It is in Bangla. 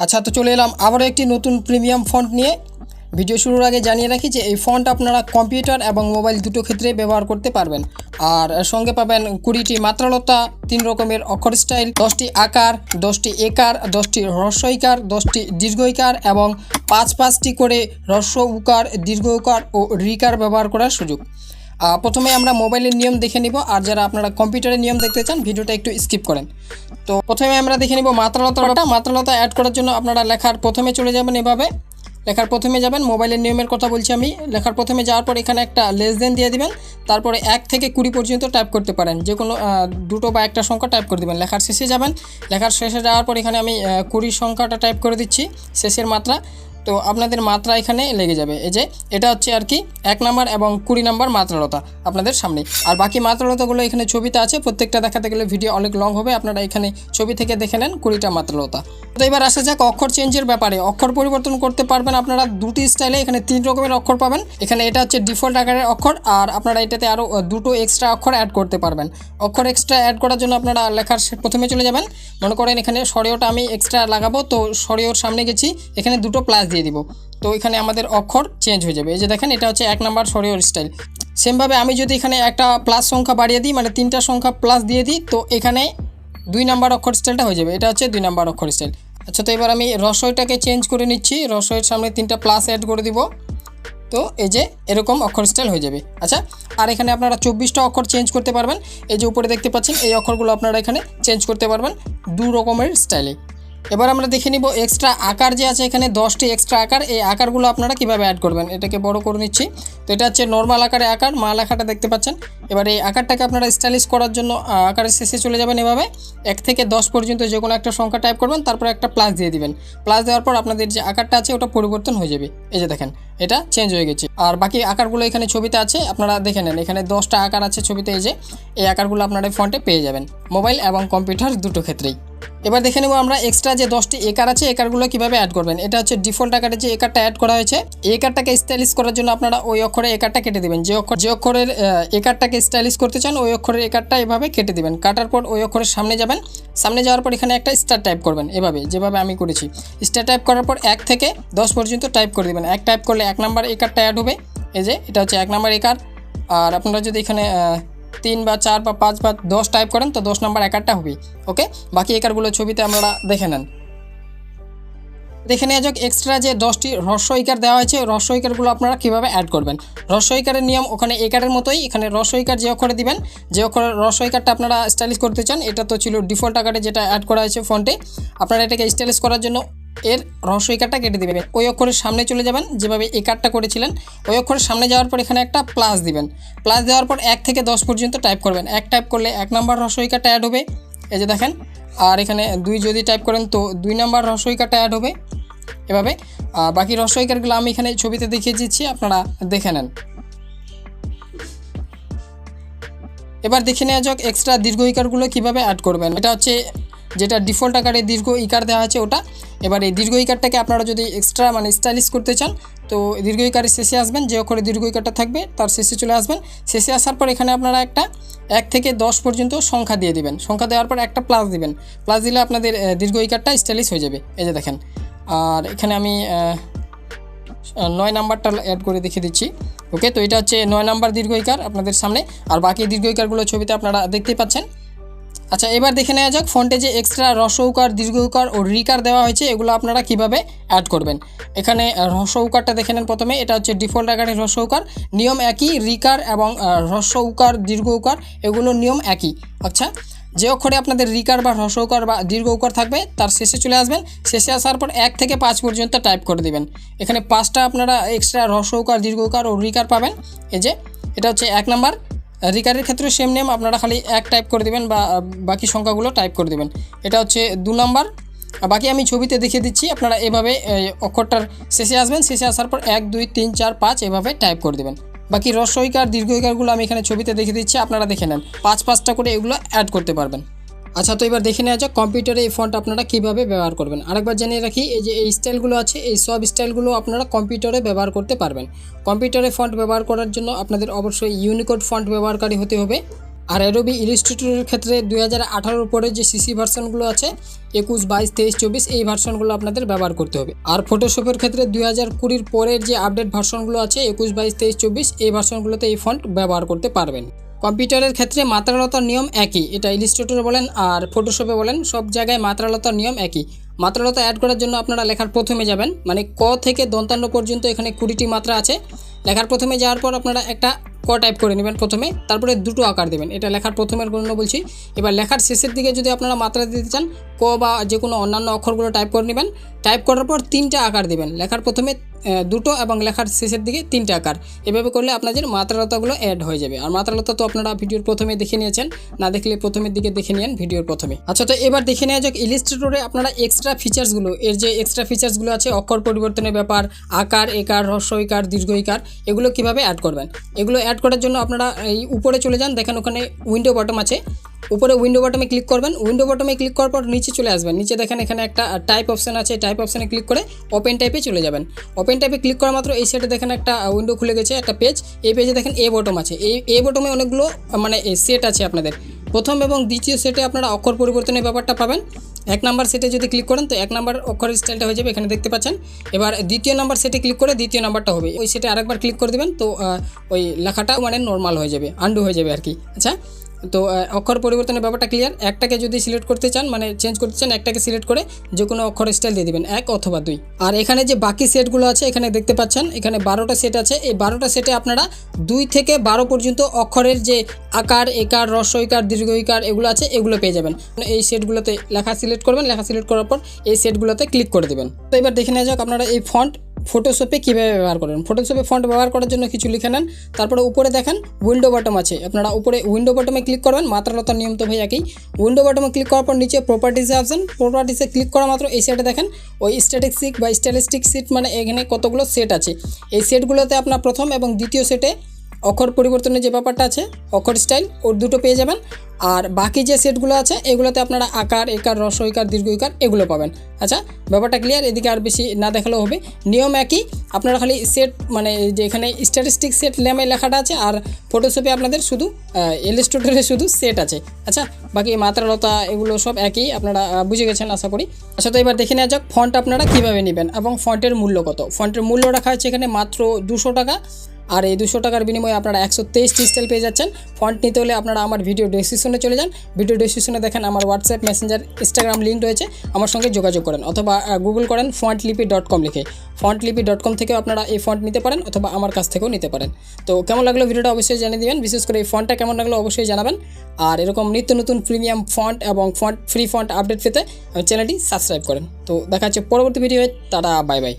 আচ্ছা তো চলে এলাম আবারও একটি নতুন প্রিমিয়াম ফন্ট নিয়ে। ভিডিও শুরুর আগে জানিয়ে রাখি যে এই ফন্ট আপনারা কম্পিউটার এবং মোবাইল দুটো ক্ষেত্রে ব্যবহার করতে পারবেন। আর সঙ্গে পাবেন কুড়িটি মাত্রালতা, তিন রকমের অক্ষর স্টাইল, দশটি আকার, দশটি একার, দশটি হ্রস্বইকার দশটি দীর্ঘইকার এবং পাঁচ পাঁচটি করে হ্রস্ব উকার, দীর্ঘ উকার ও রিকার ব্যবহার করার সুযোগ। প্রথমে আমরা মোবাইলের নিয়ম দেখে নিব আর যারা আপনারা কম্পিউটারের নিয়ম দেখতে চান ভিডিওটা একটু স্কিপ করেন। তো প্রথমে আমরা দেখে নিব মাত্রালতাটা মাত্রালতা অ্যাড করার জন্য আপনারা লেখার প্রথমে চলে যাবেন এভাবে। লেখার প্রথমে যাবেন মোবাইলের নিয়মের কথা বলছি আমি। লেখার প্রথমে যাওয়ার পর এখানে একটা লেস দেন দিয়ে দিবেন। তারপরে এক থেকে কুড়ি পর্যন্ত টাইপ করতে পারেন। যে কোনো দুটো বা একটা সংখ্যা টাইপ করে দিবেন। লেখার শেষে যাবেন। লেখার শেষে যাওয়ার পর এখানে আমি আহ, কুড়ি সংখ্যাটা টাইপ করে দিচ্ছি শেষের মাত্রা। তো আপনাদের মাত্রা এখানে লেগে যাবে। এই যে, এটা হচ্ছে আর কি এক নাম্বার এবং কুড়ি নাম্বার মাত্রালতা আপনাদের সামনে। আর বাকি মাত্রালতাগুলো এখানে ছবিতে আছে, প্রত্যেকটা দেখাতে গেলে ভিডিও অনেক লং হবে, আপনারা এখানে ছবি থেকে দেখে নেন কুড়িটা মাত্রালতা। তো এবার আসা যাক অক্ষর চেঞ্জের ব্যাপারে। অক্ষর পরিবর্তন করতে পারবেন আপনারা দুটি স্টাইলে এখানে তিন রকমের অক্ষর পাবেন। এখানে এটা হচ্ছে ডিফল্ট আকারের অক্ষর, আর আপনারা এটাতে আরও দুটো এক্সট্রা অক্ষর অ্যাড করতে পারবেন। অক্ষর এক্সট্রা অ্যাড করার জন্য আপনারা লেখার প্রথমে চলে যাবেন। মনে করেন এখানে সরেওটা আমি এক্সট্রা লাগাবো, তো সরেওর সামনে গেছি। এখানে দুটো প্লাস দিব। তো এখানে আমাদের অক্ষর চেঞ্জ হয়ে যাবে। এই যে দেখেন, এটা হচ্ছে এক নাম্বার সরেওর স্টাইল সেমভাবে আমি যদি এখানে একটা প্লাস সংখ্যা বাড়িয়ে দিই মানে তিনটা সংখ্যা প্লাস দিয়ে দিই, তো এখানে দুই নাম্বার অক্ষর স্টাইলটা হয়ে যাবে। এটা হচ্ছে দুই নাম্বার অক্ষর স্টাইল আচ্ছা তো এবার আমি রসইটাকে চেঞ্জ করে নিচ্ছি। রসইয়ের সামনে তিনটা প্লাস অ্যাড করে দিব। তো এই যে এরকম অক্ষর স্টাইল হয়ে যাবে। আচ্ছা আর এখানে আপনারা চব্বিশটা অক্ষর চেঞ্জ করতে পারবেন। এই যে উপরে দেখতে পাচ্ছেন, এই অক্ষরগুলো আপনারা এখানে চেঞ্জ করতে পারবেন। দু রকমের স্টাইলে এবার আমরা দেখে নিব এক্সট্রা আকার যে আছে এখানে, দশটি এক্সট্রা আকার। এই আকারগুলো আপনারা কীভাবে অ্যাড করবেন? এটাকে বড় করে নিচ্ছি। তো এটা হচ্ছে নর্মাল আকারে আকার, মা লেখাটা দেখতে পাচ্ছেন। এবার এই আকারটাকে আপনারা স্টাইলিশ করার জন্য আকারের শেষে চলে যাবেন এভাবে। এক থেকে দশ পর্যন্ত যে কোনো একটা সংখ্যা টাইপ করবেন, তারপর একটা প্লাস দিয়ে দিবেন। প্লাস দেওয়ার পর আপনাদের যে আকারটা আছে, ওটা পরিবর্তন হয়ে যাবে। এই যে দেখেন, এটা চেঞ্জ হয়ে গেছে। আর বাকি আকারগুলো এখানে ছবিতে আছে, আপনারা দেখে নেন। এখানে দশটা আকার আছে ছবিতে, এই যে, এই আকারগুলো আপনারা ফন্টে পেয়ে যাবেন। মোবাইল এবং কম্পিউটার দুটো ক্ষেত্রেই। এবার দেখে নেব আমরা এক্সট্রা যে দশটি একার আছে একারগুলো কীভাবে অ্যাড করবেন। এটা হচ্ছে ডিফল্ট আকারে যে একারটা অ্যাড করা হয়েছে একারটাকে স্টাইলিশ করার জন্য আপনারা ওই অক্ষরে একারটা কেটে দেবেন। যে অক্ষর যে অক্ষরের একারটাকে স্টাইলিশ করতে চান, ওই অক্ষরের একারটা এভাবে কেটে দেবেন। কাটার পর ওই অক্ষরের সামনে যাবেন। সামনে যাওয়ার পর এখানে একটা স্টার টাইপ করবেন, এভাবে, যেভাবে আমি করেছি। স্টার টাইপ করার পর এক থেকে দশ পর্যন্ত টাইপ করে দেবেন। এক টাইপ করলে এক নাম্বার একারটা অ্যাড হবে। এই যে, এটা হচ্ছে এক নাম্বার একার আর আপনারা যদি এখানে তিন বা চার বা পাঁচ বা দশ টাইপ করেন, তো দশ নাম্বার একারটা হবে ওকে বাকি একারগুলো ছবিতে আপনারা দেখে নেন। দেখে নেওয়া যাক এক্সট্রা যে দশটি হ্রস্ব ইকার দেওয়া হয়েছে হ্রস্ব ইকারগুলো আপনারা কীভাবে অ্যাড করবেন? হ্রস্ব ইকারের নিয়ম ওখানে একারের মতোই, এখানে হ্রস্ব ইকার যে অক্ষরে দিবেন, যে অক্ষরের হ্রস্ব ইকারটা আপনারা স্টাইলিশ করতে চান, এটা তো ছিল ডিফল্ট আকারে যেটা অ্যাড করা হয়েছে ফন্টে আপনারা এটাকে স্টাইলিশ করার জন্য এর রহস্য ইকারটা কেটে দেবেন। ওই অক্ষরের সামনে চলে যাবেন, যেভাবে এই কার্ডটা করেছিলেন, ওই অক্ষরের সামনে যাওয়ার পর এখানে একটা প্লাস দিবেন। প্লাস দেওয়ার পর এক থেকে দশ পর্যন্ত টাইপ করবেন। এক টাইপ করলে এক নাম্বার রহস্য ইকারটা অ্যাড হবে। এই যে দেখেন, আর এখানে দুই যদি টাইপ করেন তো দুই নাম্বার রহস্য ইকারটা অ্যাড হবে। এভাবে বাকি রহস্য ইকারগুলো আমি এখানে ছবিতে দেখিয়ে দিচ্ছি, আপনারা দেখে নেন। এবার দেখে নেওয়া যাক এক্সট্রা দীর্ঘ ইকারগুলো কীভাবে অ্যাড করবেন। এটা হচ্ছে যেটা ডিফল্ট আকারে দীর্ঘ ইকার দেওয়া আছে ওটা। এবার এই দীর্ঘ ইকারটাকে আপনারা যদি এক্সট্রা মানে স্টাইলিশ করতে চান, তো দীর্ঘ ইকারের শেষে আসবেন, যে অক্ষরে দীর্ঘ ইকারটা থাকবে তার শেষে চলে আসবেন। শেষে আসার পর এখানে আপনারা একটা এক থেকে দশ পর্যন্ত সংখ্যা দিয়ে দিবেন। সংখ্যা দেওয়ার পর একটা প্লাস দিবেন। প্লাস দিলে আপনাদের দীর্ঘ ইকারটা স্টাইলিশ হয়ে যাবে। এই যে দেখেন। আর এখানে আমি নয় নাম্বারটা অ্যাড করে দেখিয়ে দিচ্ছি। ওকে তো এটা হচ্ছে নয় নাম্বার দীর্ঘইকার আপনাদের সামনে। আর বাকি দীর্ঘ ইকারগুলো ছবিতে আপনারা দেখতেই পাচ্ছেন। আচ্ছা এবার দেখে নেওয়া যাক। ফন্টে যে এক্সট্রা রসৌকার, দীর্ঘৌকার ও রিকার দেওয়া হয়েছে, এগুলো আপনারা কীভাবে অ্যাড করবেন? এখানে রসৌকারটা দেখে নেন প্রথমে। এটা হচ্ছে ডিফল্ট আকারের রসৌকার। নিয়ম একই, রিকার এবং রসৌকার, দীর্ঘৌকার, এগুলোর নিয়ম একই। আচ্ছা যে অক্ষরে আপনাদের রিকার বা হ্রস্বকার বা দীর্ঘ উকার থাকবে, তার শেষে চলে আসবেন। শেষে আসার পর এক থেকে পাঁচ পর্যন্ত টাইপ করে দেবেন। এখানে পাঁচটা আপনারা এক্সট্রা হ্রস্বকার দীর্ঘ উকার ও রিকার পাবেন। এই যে, এটা হচ্ছে এক নাম্বার রিকারের ক্ষেত্রে সেম নেম আপনারা খালি এক টাইপ করে দেবেন বা বাকি সংখ্যাগুলো টাইপ করে দেবেন। এটা হচ্ছে দু নাম্বার বাকি আমি ছবিতে দেখিয়ে দিচ্ছি, আপনারা এভাবে অক্ষরটার শেষে আসবেন, শেষে আসার পর এক, দুই, তিন, চার, পাঁচ এভাবে টাইপ করে দেবেন। বাকি রস্বইকার দীর্ঘইকারগুলো আমি এখানে ছবিতে দেখিয়ে দিচ্ছি, আপনারা দেখে নেন। পাঁচ, পাঁচটা করে এগুলো অ্যাড করতে পারবেন। আচ্ছা তো এবার দেখে নেওয়া যাক কম্পিউটারে এই ফন্ট আপনারা কীভাবে ব্যবহার করবেন। আরেকবার জানিয়ে রাখি, এই যে এই স্টাইলগুলো আছে, এই সব স্টাইলগুলো আপনারা কম্পিউটারে ব্যবহার করতে পারবেন। কম্পিউটারে ফন্ট ব্যবহার করার জন্য আপনাদের অবশ্যই ইউনিকোড ফন্ট ব্যবহারকারী হতে হবে। আর অ্যাডোবি ইলিস্ট্রেটরের ক্ষেত্রে দুই হাজার আঠারোর পরে যে সিসি ভার্সনগুলো আছে, একুশ, বাইশ, তেইশ, চব্বিশ, এই ভার্সনগুলো আপনাদের ব্যবহার করতে হবে। আর ফটোশপের ক্ষেত্রে দুই হাজার কুড়ির পরের যে আপডেট ভার্সনগুলো আছে, একুশ, বাইশ, তেইশ, চব্বিশ, এই ভার্সনগুলোতে এই ফন্ট ব্যবহার করতে পারবেন। কম্পিউটারের ক্ষেত্রে মাত্রালতার নিয়ম একই, এটা ইলিস্ট্রেটরে বলেন আর ফটোশপে বলেন, সব জায়গায় মাত্রালতার নিয়ম একই। মাত্রালতা অ্যাড করার জন্য আপনারা লেখার প্রথমে যাবেন মানে ক থেকে দন্তান্ন পর্যন্ত এখানে কুড়িটি মাত্রা আছে। লেখার প্রথমে যাওয়ার পর আপনারা একটা ক টাইপ করে নেবেন প্রথমে, তারপরে দুটো আকার দেবেন, এটা লেখার প্রথমের জন্য বলছি। এবার লেখার শেষের দিকে যদি আপনারা মাত্রা দিতে চান ক বা যে কোনো অন্যান্য অক্ষরগুলো টাইপ করে নেবেন। টাইপ করার পর তিনটা আকার দেবেন। লেখার প্রথমে দুটো এবং লেখার শেষের দিকে তিনটা আকার। এভাবে করলে আপনাদের মাত্রালতাগুলো অ্যাড হয়ে যাবে। আর মাত্রালতা তো আপনারা ভিডিওর প্রথমে দেখে নিয়েছেন। না দেখলে প্রথমের দিকে দেখে নিন ভিডিওর প্রথমে। আচ্ছা তো এবার দেখে নেওয়া যাক ইলিস্ট্রেটরে আপনারা এক্সট্রা ফিচার্সগুলো এর যে এক্সট্রা ফিচার্সগুলো আছে, অক্ষর পরিবর্তনের ব্যাপার, আকার, একার, হ্রস্ব ইকার, দীর্ঘ ইকার, এগুলো কীভাবে অ্যাড করবেন? এগুলো অ্যাড করার জন্য আপনারা এই উপরে চলে যান। দেখেন ওখানে উইন্ডো বটম আছে। উপরে উইন্ডো বটমে ক্লিক করবেন। উইন্ডো বটমে ক্লিক করার পর নিচে চলে আসবেন। নিচে দেখেন এখানে একটা টাইপ অপশন আছে। টাইপ অপশানে ক্লিক করে ওপেন টাইপে চলে যাবেন। ওপেন টাইপে ক্লিক করা মাত্র এই সাইডে দেখেন একটা উইন্ডো খুলে গেছে, একটা পেজ এই পেজে দেখেন এ বটম আছে। এই এ বটমে অনেকগুলো মানে সেট আছে আপনাদের। প্রথম এবং দ্বিতীয় সেটে আপনারা অক্ষর পরিবর্তনের ব্যাপারটা পাবেন। এক নাম্বার সেটে যদি ক্লিক করেন, তো এক নাম্বার অক্ষর স্টাইলটা হয়ে যাবে, এখানে দেখতে পাচ্ছেন। এবার দ্বিতীয় নাম্বার সেটে ক্লিক করে দ্বিতীয় নাম্বারটা হবে। ওই সেটে আরেকবার ক্লিক করে দেবেন, তো ওই লেখাটা মানে নর্মাল হয়ে যাবে আন্ডু হয়ে যাবে আর কি। আচ্ছা তো অক্ষর পরিবর্তনের ব্যাপারটা ক্লিয়ার একটাকে যদি সিলেক্ট করতে চান মানে চেঞ্জ করতে চান, একটাকে সিলেক্ট করে যে কোনো অক্ষর স্টাইল দিয়ে দেবেন, এক অথবা দুই। আর এখানে যে বাকি সেটগুলো আছে, এখানে দেখতে পাচ্ছেন, এখানে বারোটা সেট আছে। এই বারোটা সেটে আপনারা দুই থেকে বারো পর্যন্ত অক্ষরের যে আকার, একার রস্ব ইকার দীর্ঘ ইকার এগুলো আছে, এগুলো পেয়ে যাবেন। এই সেটগুলোতে লেখা সিলেক্ট করবেন, লেখা সিলেক্ট করার পর এই সেটগুলোতে ক্লিক করে দেবেন। তো এবার দেখে নেওয়া যাক আপনারা এই ফন্ট ফটোশপে কীভাবে ব্যবহার করেন? ফটোশপে ফন্ট ব্যবহার করার জন্য কিছু লিখে নেন। তারপরে উপরে দেখেন উইন্ডো বাটম আছে। আপনারা উপরে উইন্ডো বাটমে ক্লিক করবেন মাত্রালতার নিয়ম তো ভাই একই। উইন্ডো বটমে ক্লিক করার পর নিচে প্রপার্টিসে আসবেন। প্রপার্টিসে ক্লিক করা মাত্র এই সেটে দেখেন, ওই স্ট্যাটিক সিট বা স্ট্যাটিস্টিক সিট মানে এখানে কতগুলো সেট আছে। এই সেটগুলোতে আপনার প্রথম এবং দ্বিতীয় সেটে অক্ষর পরিবর্তনের যে ব্যাপারটা আছে, অক্ষর স্টাইল, ওর দুটো পেয়ে যাবেন। আর বাকি যে সেটগুলো আছে, এগুলোতে আপনারা আকার, একার, রস ইকার দীর্ঘ ইকার এগুলো পাবেন। আচ্ছা ব্যাপারটা ক্লিয়ার এদিকে আর বেশি না দেখালেও হবে। নিয়ম একই, আপনারা খালি সেট মানে যে এখানে স্ট্যাটিস্টিক সেট নামে লেখাটা আছে, আর ফটোশপে আপনাদের শুধু ইলিস্ট্রেটরে শুধু সেট আছে। আচ্ছা বাকি মাত্রালতা, এগুলো সব একই, আপনারা বুঝে গেছেন আশা করি। আচ্ছা তো এবার দেখে নেওয়া যাক ফন্ট আপনারা কীভাবে নেবেন এবং ফন্টের মূল্য কত? ফন্টের মূল্য রাখা হচ্ছে এখানে মাত্র দুশো টাকা। আর এই দুশো টাকার বিনিময়ে আপনারা একশো তেইশটি স্টাইল পেয়ে যাচ্ছেন। ফন্ট নিতে হলে আপনারা আমার ভিডিও ডেসক্রিপশনে চলে যান। ভিডিও ডেসক্রিপশনে দেখেন আমার হোয়াটসঅ্যাপ মেসেঞ্জার ইনস্টাগ্রাম লিঙ্ক রয়েছে। আমার সঙ্গে যোগাযোগ করেন অথবা গুগল করেন ফন্ট লিপি ডট কম লিখে। ফন্ট লিপি ডট কম থেকেও আপনারা এই ফন্ট নিতে পারেন অথবা আমার কাছ থেকেও নিতে পারেন। তো কেমন লাগল ভিডিওটা অবশ্যই জানিয়ে দিবেন। বিশেষ করে এই ফন্টটা কেমন লাগল অবশ্যই জানাবেন। আর এরকম নিত্য নতুন প্রিমিয়াম ফন্ট এবং ফন্ট ফ্রি ফন্ট আপডেট পেতে চ্যানেলটি সাবস্ক্রাইব করেন। তো দেখা হচ্ছে পরবর্তী ভিডিও তারা বাই বাই